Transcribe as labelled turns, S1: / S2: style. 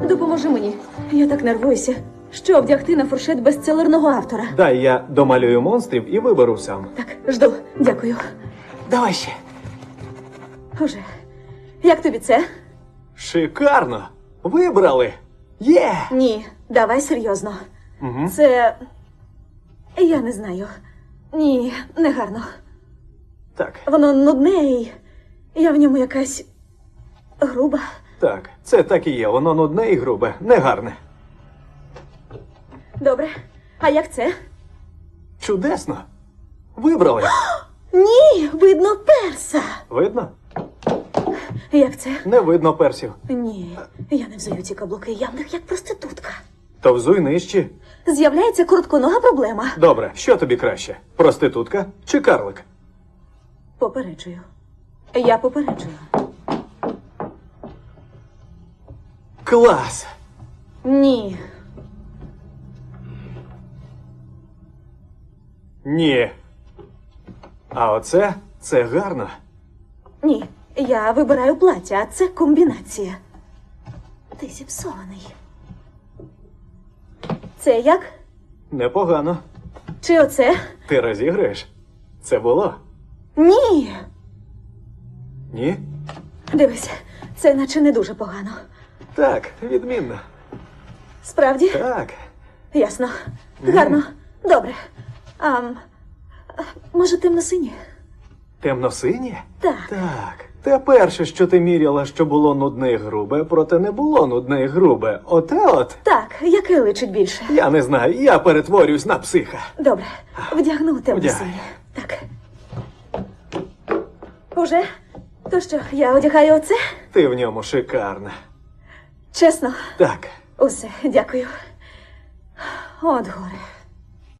S1: Допоможи мені. Я так нервуюся. Що вдягти на фуршет бестселерного автора?
S2: Дай я домалюю монстрів і виберу сам.
S1: Так, жду. Дякую.
S2: Давай ще.
S1: Уже. Як тобі це?
S2: Шикарно! Вибрали! Є!
S1: Ні, давай серйозно.
S2: Угу.
S1: Це. Я не знаю. Ні, не гарно.
S2: Так,
S1: Воно нудне і я в ньому якась груба.
S2: Так, це так і є. Воно нудне і грубе, негарне.
S1: Добре. А як це?
S2: Чудесно! Вибрали!
S1: Ні, видно перса.
S2: Видно?
S1: Як це?
S2: Не видно персів.
S1: Ні, я не взую ці каблуки, я в них як проститутка.
S2: То взуй нижче.
S1: З'являється коротконога проблема.
S2: Добре, що тобі краще? Проститутка чи карлик?
S1: Попереджую. Я попереджую.
S2: Клас!
S1: Ні.
S2: Ні. А оце це гарно.
S1: Ні. Я вибираю плаття, а це комбінація. Ти зіпсований. Це як?
S2: Непогано.
S1: Чи оце?
S2: Ти розіграєш? Це було?
S1: Ні.
S2: Ні?
S1: Дивись, це наче не дуже погано.
S2: Так, відмінно.
S1: Справді?
S2: Так.
S1: Ясно. Гарно. Добре. А, може, темно-сині?
S2: Темно-синє?
S1: Так.
S2: Так. Те перше, що ти міряла, що було нудне і грубе, проте не було нудне і грубе. Оте от.
S1: Так, яке личить більше?
S2: Я не знаю, я перетворююсь на психа.
S1: Добре, вдягну темно-сині. Так. Уже? То що, я одягаю оце?
S2: Ти в ньому шикарна.
S1: Чесно,
S2: Так.
S1: усе, дякую. От горе.